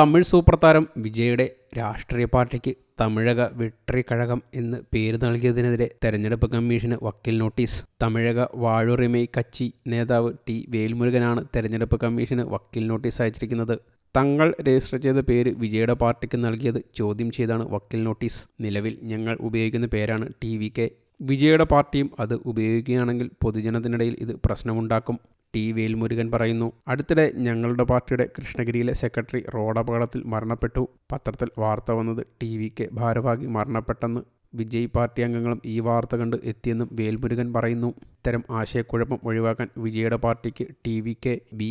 Tamil super താരം വിജയുടെ രാഷ്ട്രീയ പാർട്ടിക്ക് തമിഴക വിട്രി കഴകം എന്ന് പേര് നൽകിയതിനെതിരെ തെരഞ്ഞെടുപ്പ് കമ്മീഷന് വക്കീൽ നോട്ടീസ്. തമിഴക വാഴുറിമൈ കച്ചി നേതാവ് ടി വേൽമുരുകനാണ് തെരഞ്ഞെടുപ്പ് കമ്മീഷന് വക്കീൽ നോട്ടീസ് അയച്ചിരിക്കുന്നത്. തങ്ങൾ രജിസ്റ്റർ ചെയ്ത പേര് വിജയുടെ പാർട്ടിക്ക് നൽകിയത് ചോദ്യം ചെയ്താണ് വക്കീൽ നോട്ടീസ്. നിലവിൽ ഞങ്ങൾ ഉപയോഗിക്കുന്ന പേരാണ് ടി വി കെ. വിജയുടെ പാർട്ടിയും അത് ഉപയോഗിക്കുകയാണെങ്കിൽ പൊതുജനത്തിനിടയിൽ ഇത് പ്രശ്നമുണ്ടാക്കും. ടി വേൽമുരുകൻ പറയുന്നു. അടുത്തിടെ ഞങ്ങളുടെ പാർട്ടിയുടെ കൃഷ്ണഗിരിയിലെ സെക്രട്ടറി റോഡപകടത്തിൽ മരണപ്പെട്ടു. പത്രത്തിൽ വാർത്ത വന്നത് ടി വി കെ ഭാരവാഹി മരണപ്പെട്ടെന്ന്. വിജയ് പാർട്ടി അംഗങ്ങളും ഈ വാർത്ത കണ്ട് എത്തിയെന്നും വേൽമുരുകൻ പറയുന്നു. ഇത്തരം ആശയക്കുഴപ്പം ഒഴിവാക്കാൻ വിജയുടെ പാർട്ടിക്ക് ടി വി കെ ബി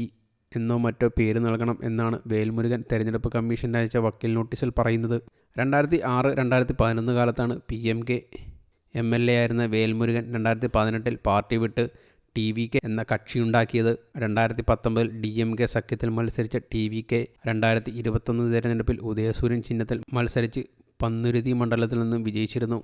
എന്നോ മറ്റോ പേര് നൽകണം എന്നാണ് വേൽമുരുകൻ തെരഞ്ഞെടുപ്പ് കമ്മീഷൻ അയച്ച വക്കീൽ നോട്ടീസിൽ പറയുന്നത്. രണ്ടായിരത്തി ആറ് രണ്ടായിരത്തി പതിനൊന്ന് കാലത്താണ് P M K M L A ആയിരുന്ന വേൽമുരുകൻ രണ്ടായിരത്തി പതിനെട്ടിൽ പാർട്ടി വിട്ട് ടി വി കെ എന്ന കക്ഷിയുണ്ടാക്കിയത്. രണ്ടായിരത്തി പത്തൊമ്പതിൽ ഡി എം കെ സഖ്യത്തിൽ മത്സരിച്ച ടി വി കെ രണ്ടായിരത്തി ഇരുപത്തൊന്ന് തിരഞ്ഞെടുപ്പിൽ ഉദയസൂര്യൻ ചിഹ്നത്തിൽ മത്സരിച്ച് പന്നുരുതി മണ്ഡലത്തിൽ നിന്നും വിജയിച്ചിരുന്നു.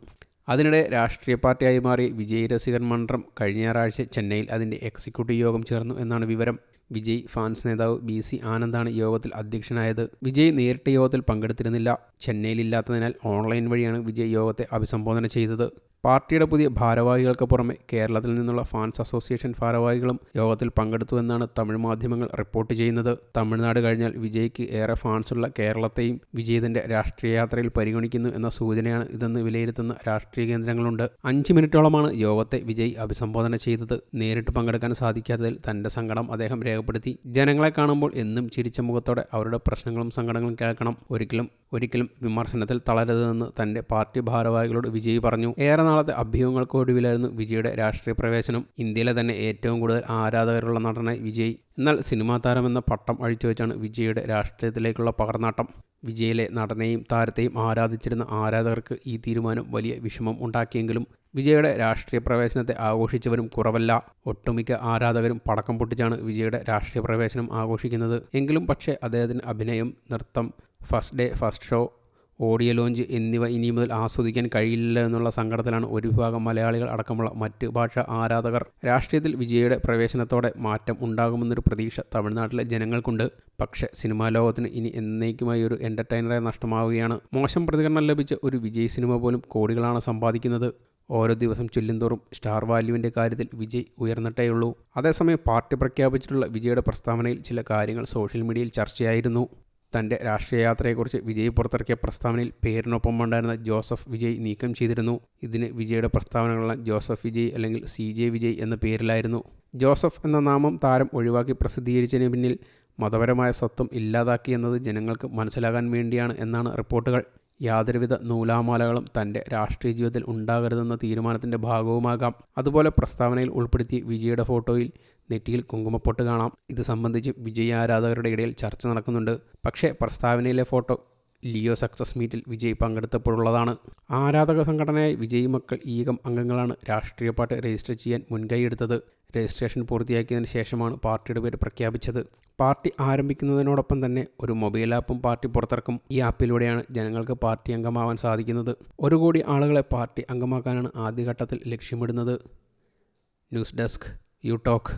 അതിനിടെ രാഷ്ട്രീയ പാർട്ടിയായി മാറി വിജയ് രസികൻ മണ്ഡലം കഴിഞ്ഞ ഞായറാഴ്ച ചെന്നൈയിൽ അതിന്റെ എക്സിക്യൂട്ടീവ് യോഗം ചേർന്നു എന്നാണ് വിവരം. വിജയ് ഫാൻസ് നേതാവ് ബി സി ആനന്ദാണ് യോഗത്തിൽ അധ്യക്ഷനായത്. വിജയ് നേരിട്ട് യോഗത്തിൽ പങ്കെടുത്തിരുന്നില്ല. ചെന്നൈയിലില്ലാത്തതിനാൽ ഓൺലൈൻ വഴിയാണ് വിജയ് യോഗത്തെ അഭിസംബോധന ചെയ്തത്. പാർട്ടിയുടെ പുതിയ ഭാരവാഹികൾക്ക് പുറമെ കേരളത്തിൽ നിന്നുള്ള ഫാൻസ് അസോസിയേഷൻ ഭാരവാഹികളും യോഗത്തിൽ പങ്കെടുത്തു എന്നാണ് തമിഴ് മാധ്യമങ്ങൾ റിപ്പോർട്ട് ചെയ്യുന്നത്. തമിഴ്നാട് കഴിഞ്ഞാൽ വിജയ്ക്ക് ഏറെ ഫാൻസുള്ള കേരളത്തെയും വിജയ് തന്റെ രാഷ്ട്രീയ യാത്രയിൽ പരിഗണിക്കുന്നു എന്ന സൂചനയാണ് ഇതെന്ന് വിലയിരുത്തുന്ന രാഷ്ട്രീയ കേന്ദ്രങ്ങളുണ്ട്. അഞ്ച് മിനിറ്റോളമാണ് യോഗത്തെ വിജയ് അഭിസംബോധന ചെയ്തത്. നേരിട്ട് പങ്കെടുക്കാൻ സാധിക്കാത്തതിൽ തന്റെ സങ്കടം അദ്ദേഹം രേഖപ്പെടുത്തി. ജനങ്ങളെ കാണുമ്പോൾ എന്നും ചിരിച്ച മുഖത്തോടെ അവരുടെ പ്രശ്നങ്ങളും സങ്കടങ്ങളും കേൾക്കണം. ഒരിക്കലും ഒരിക്കലും വിമർശനത്തിൽ തളരരുതെന്ന് തന്റെ പാർട്ടി ഭാരവാഹികളോട് വിജയ് പറഞ്ഞു. ഏറെ നാളത്തെ അഭ്യൂഹങ്ങൾക്കൊടുവിലായിരുന്നു വിജയുടെ രാഷ്ട്രീയ പ്രവേശനം. ഇന്ത്യയിലെ തന്നെ ഏറ്റവും കൂടുതൽ ആരാധകരുള്ള നടനായി വിജയ്. എന്നാൽ സിനിമാ താരമെന്ന പട്ടം അഴിച്ചുവെച്ചാണ് വിജയുടെ രാഷ്ട്രീയത്തിലേക്കുള്ള പകർന്നാട്ടം. വിജയിലെ നടനെയും താരത്തെയും ആരാധിച്ചിരുന്ന ആരാധകർക്ക് ഈ തീരുമാനം വലിയ വിഷമം ഉണ്ടാക്കിയെങ്കിലും വിജയുടെ രാഷ്ട്രീയ പ്രവേശനത്തെ ആഘോഷിച്ചവരും കുറവല്ല. ഒട്ടുമിക്ക ആരാധകരും പടക്കം പൊട്ടിച്ചാണ് വിജയുടെ രാഷ്ട്രീയ പ്രവേശനം ആഘോഷിക്കുന്നത്. എങ്കിലും പക്ഷേ അദ്ദേഹത്തിന് അഭിനയം നൃത്തം first day first show audio launch എന്നിവ ഇനി മുതൽ ആസ്വദിക്കാൻ കഴിയില്ല എന്നുള്ള സങ്കടത്തിലാണ് ഒരു വിഭാഗം മലയാളികൾ അടക്കമുള്ള മറ്റ് ഭാഷാ ആരാധകർ. രാഷ്ട്രീയത്തിൽ വിജയയുടെ പ്രവേശനത്തോടെ മാറ്റം ഉണ്ടാകുമെന്നൊരു പ്രതീക്ഷ തമിഴ്നാട്ടിലെ ജനങ്ങൾക്കുണ്ട്. പക്ഷേ സിനിമാ ലോകത്തിന് ഇനി എന്നേക്കുമായി ഒരു എന്റർടൈനറെ നഷ്ടമാവുകയാണ്. മോശം പ്രതികരണം ലഭിച്ച ഒരു വിജയ് സിനിമ പോലും കോടികളാണ് സമ്പാദിക്കുന്നത്. ഓരോ ദിവസം ചൊല്ലുന്തോറും സ്റ്റാർ വാല്യുവിന്റെ കാര്യത്തിൽ വിജയ് ഉയർന്നിട്ടേയുള്ളൂ. അതേസമയം പാർട്ടി പ്രഖ്യാപിച്ചിട്ടുള്ള വിജയുടെ പ്രസ്താവനയിൽ ചില കാര്യങ്ങൾ സോഷ്യൽ മീഡിയയിൽ ചർച്ചയായിരുന്നു. തന്റെ രാഷ്ട്രീയ യാത്രയെക്കുറിച്ച് വിജയ് പുറത്തിറക്കിയ പ്രസ്താവനയിൽ പേരിനൊപ്പം ഉണ്ടായിരുന്ന ജോസഫ് വിജയ് നീക്കം ചെയ്തിരുന്നു. ഇതിന് വിജയുടെ പ്രസ്താവനകളെല്ലാം ജോസഫ് വിജയ് അല്ലെങ്കിൽ സി ജെ വിജയ് എന്ന പേരിലായിരുന്നു. ജോസഫ് എന്ന നാമം താരം ഒഴിവാക്കി പ്രസിദ്ധീകരിച്ചതിന് പിന്നിൽ മതപരമായ സ്വത്വം ഇല്ലാതാക്കി എന്നത് ജനങ്ങൾക്ക് മനസ്സിലാകാൻ വേണ്ടിയാണ് എന്നാണ് റിപ്പോർട്ടുകൾ. യാതൊരുവിധ നൂലാമാലകളും തന്റെ രാഷ്ട്രീയ ജീവിതത്തിൽ ഉണ്ടാകരുതെന്ന തീരുമാനത്തിന്റെ ഭാഗവുമാകാം. അതുപോലെ പ്രസ്താവനയിൽ ഉൾപ്പെടുത്തി വിജയുടെ ഫോട്ടോയിൽ നെറ്റിയിൽ കുങ്കുമപ്പൊട്ട് കാണാം. ഇത് സംബന്ധിച്ച് വിജയ് ആരാധകരുടെ ഇടയിൽ ചർച്ച നടക്കുന്നുണ്ട്. പക്ഷേ പ്രസ്താവനയിലെ ഫോട്ടോ ലിയോ സക്സസ് മീറ്റിൽ വിജയ് പങ്കെടുത്തപ്പോഴുള്ളതാണ്. ആരാധക സംഘടനയായി വിജയ് മക്കൾ ഈകം അംഗങ്ങളാണ് രാഷ്ട്രീയ പാർട്ടി രജിസ്റ്റർ ചെയ്യാൻ മുൻകൈയെടുത്തത് രജിസ്ട്രേഷൻ പൂർത്തിയാക്കിയതിന് ശേഷമാണ് പാർട്ടിയുടെ പേര് പ്രഖ്യാപിച്ചത്. പാർട്ടി ആരംഭിക്കുന്നതിനോടൊപ്പം തന്നെ ഒരു മൊബൈൽ ആപ്പും പാർട്ടി പുറത്തിറക്കും. ഈ ആപ്പിലൂടെയാണ് ജനങ്ങൾക്ക് പാർട്ടി അംഗമാവാൻ സാധിക്കുന്നത്. ഒരു കോടി ആളുകളെ പാർട്ടി അംഗമാക്കാനാണ് ആദ്യഘട്ടത്തിൽ ലക്ഷ്യമിടുന്നത്. News desk you talk